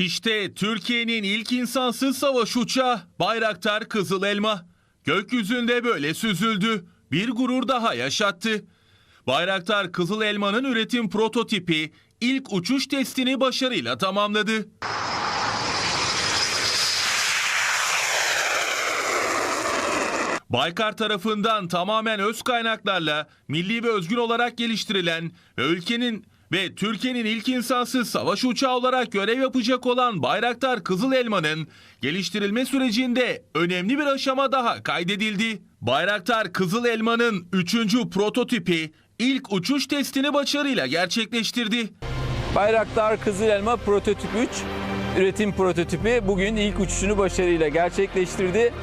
İşte Türkiye'nin ilk insansız savaş uçağı Bayraktar Kızıl Elma. Gökyüzünde böyle süzüldü. Bir gurur daha yaşattı. Bayraktar Kızıl Elma'nın üretim prototipi ilk uçuş testini başarıyla tamamladı. Baykar tarafından tamamen öz kaynaklarla milli ve özgün olarak geliştirilen ve ülkenin ve Türkiye'nin ilk insansız savaş uçağı olarak görev yapacak olan Bayraktar Kızıl Elma'nın geliştirilme sürecinde önemli bir aşama daha kaydedildi. Bayraktar Kızıl Elma'nın 3. prototipi ilk uçuş testini başarıyla gerçekleştirdi. Bayraktar Kızıl Elma Prototip 3 üretim prototipi bugün ilk uçuşunu başarıyla gerçekleştirdi.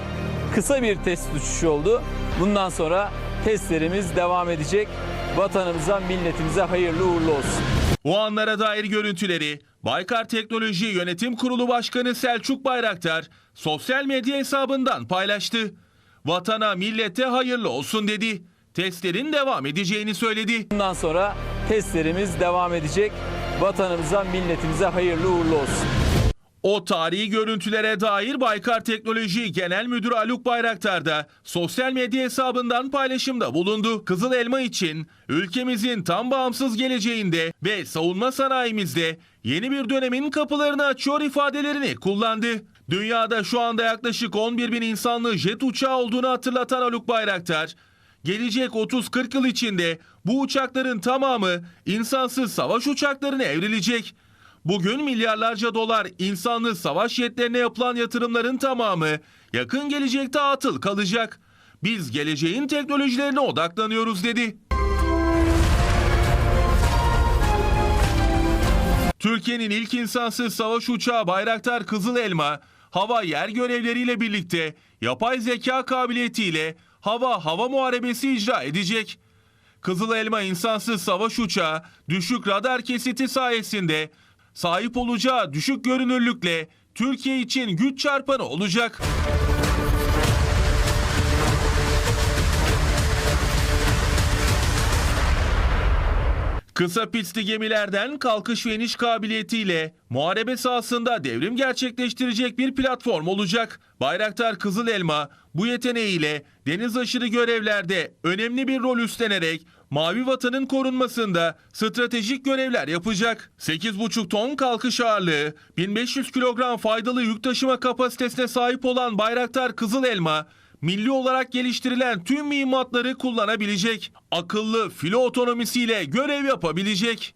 Kısa bir test uçuşu oldu. Bundan sonra testlerimiz devam edecek. Vatanımıza, milletimize hayırlı uğurlu olsun. O anlara dair görüntüleri Baykar Teknoloji Yönetim Kurulu Başkanı Selçuk Bayraktar sosyal medya hesabından paylaştı. Vatana, millete hayırlı olsun dedi. Testlerin devam edeceğini söyledi. Bundan sonra testlerimiz devam edecek. Vatanımıza, milletimize hayırlı uğurlu olsun. O tarihi görüntülere dair Baykar Teknoloji Genel Müdürü Haluk Bayraktar da sosyal medya hesabından paylaşımda bulundu. Kızıl Elma için ülkemizin tam bağımsız geleceğinde ve savunma sanayimizde yeni bir dönemin kapılarını açıyor ifadelerini kullandı. Dünyada şu anda yaklaşık 11 bin insanlı jet uçağı olduğunu hatırlatan Haluk Bayraktar, gelecek 30-40 yıl içinde bu uçakların tamamı insansız savaş uçaklarına evrilecek. Bugün milyarlarca dolar insanlı savaş jetlerine yapılan yatırımların tamamı yakın gelecekte atıl kalacak. Biz geleceğin teknolojilerine odaklanıyoruz dedi. Türkiye'nin ilk insansız savaş uçağı Bayraktar Kızıl Elma, hava yer görevleriyle birlikte yapay zeka kabiliyetiyle hava hava muharebesi icra edecek. Kızıl Elma insansız savaş uçağı düşük radar kesiti sayesinde sahip olacağı düşük görünürlükle Türkiye için güç çarpanı olacak. Kısa pistli gemilerden kalkış ve iniş kabiliyetiyle muharebe sahasında devrim gerçekleştirecek bir platform olacak. Bayraktar Kızıl Elma bu yeteneğiyle deniz aşırı görevlerde önemli bir rol üstlenerek Mavi Vatan'ın korunmasında stratejik görevler yapacak. 8,5 ton kalkış ağırlığı, 1500 kilogram faydalı yük taşıma kapasitesine sahip olan Bayraktar Kızıl Elma, milli olarak geliştirilen tüm mühimmatları kullanabilecek, akıllı filo otonomisiyle görev yapabilecek.